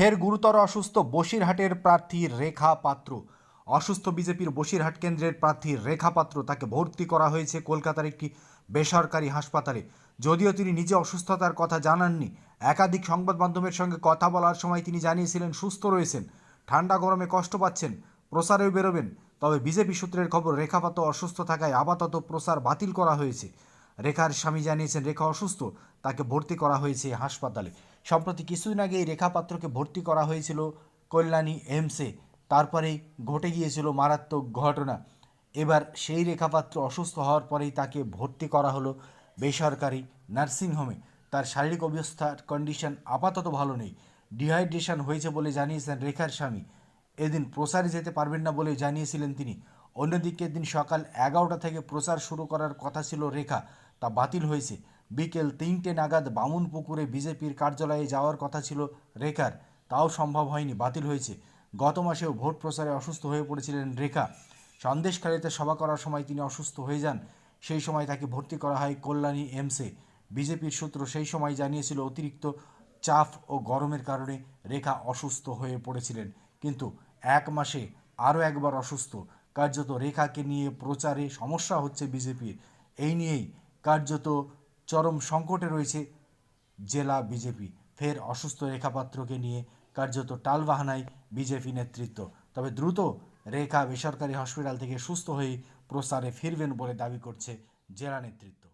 ফের গুরুতর অসুস্থ বসিরহাটের প্রার্থী রেখা পাত্র। অসুস্থ বিজেপির বসিরহাট কেন্দ্রের প্রার্থী রেখা পাত্র তাকে ভর্তি করা হয়েছে কলকাতার একটি বেসরকারি হাসপাতালে। যদিও তিনি নিজে অসুস্থতার কথা জানাননি, একাধিক সংবাদ মাধ্যমের সঙ্গে কথা বলার সময় তিনি জানিয়েছিলেন, সুস্থ রয়েছেন, ঠান্ডা গরমে কষ্ট পাচ্ছেন, প্রসারেও বেরোবেন। তবে বিজেপি সূত্রের খবর, রেখা পাত্র অসুস্থ থাকায় আপাতত প্রসার বাতিল করা হয়েছে। রেখার স্বামী জানিয়েছেন, রেখা অসুস্থ, তাকে ভর্তি করা হয়েছে হাসপাতালে। সম্প্রতি কিছুদিন আগে রেখা পাত্রকে ভর্তি করা হয়েছিল কল্যাণী এমসে তারপরেই ঘটে গিয়েছিল মারাত্মক ঘটনা। এবার সেই রেখাপাত্র অসুস্থ হওয়ার পরেই তাকে ভর্তি করা হলো বেসরকারি নার্সিংহোমে তার শারীরিক অবস্থার কন্ডিশন আপাতত ভালো নেই। ডিহাইড্রেশন হয়েছে বলে জানিয়েছেন রেখার স্বামী। এদিন প্রসারে যেতে পারবেন না বলে জানিয়েছিলেন তিনি। অন্যদিকে দিন সকাল এগারোটা থেকে প্রচার শুরু করার কথা ছিল রেখা। তা বাতিল হয়েছে। বিকেল তিনটে নাগাদ বামুনপুকুরে বিজেপির কার্যালয়ে যাওয়ার কথা ছিল রেখার। তাও সম্ভব হয়নি, বাতিল হয়েছে। গত মাসেও ভোট প্রচারে অসুস্থ হয়ে পড়েছিলেন রেখা। সন্দেশখালীতে সভা করার সময় তিনি অসুস্থ হয়ে যান। সেই সময় তাকে ভর্তি করা হয় কল্যাণী এমসে। বিজেপির সূত্র সেই সময় জানিয়েছিল অতিরিক্ত চাপ ও গরমের কারণে রেখা অসুস্থ হয়ে পড়েছিলেন। কিন্তু এক মাসে আরও একবার অসুস্থ। কার্যত রেখাকে নিয়ে প্রচারে সমস্যা হচ্ছে বিজেপির এই নিয়েই কার্যত চরম সংকটে রয়েছে জেলা বিজেপি। ফের অসুস্থ রেখাপাত্রকে নিয়ে কার্যত টালবাহানায় বিজেপি নেতৃত্ব। তবে দ্রুত রেখা বেসরকারি হসপিটাল থেকে সুস্থ হয়ে প্রচারে ফিরবেন বলে দাবি করছে জেলা নেতৃত্ব।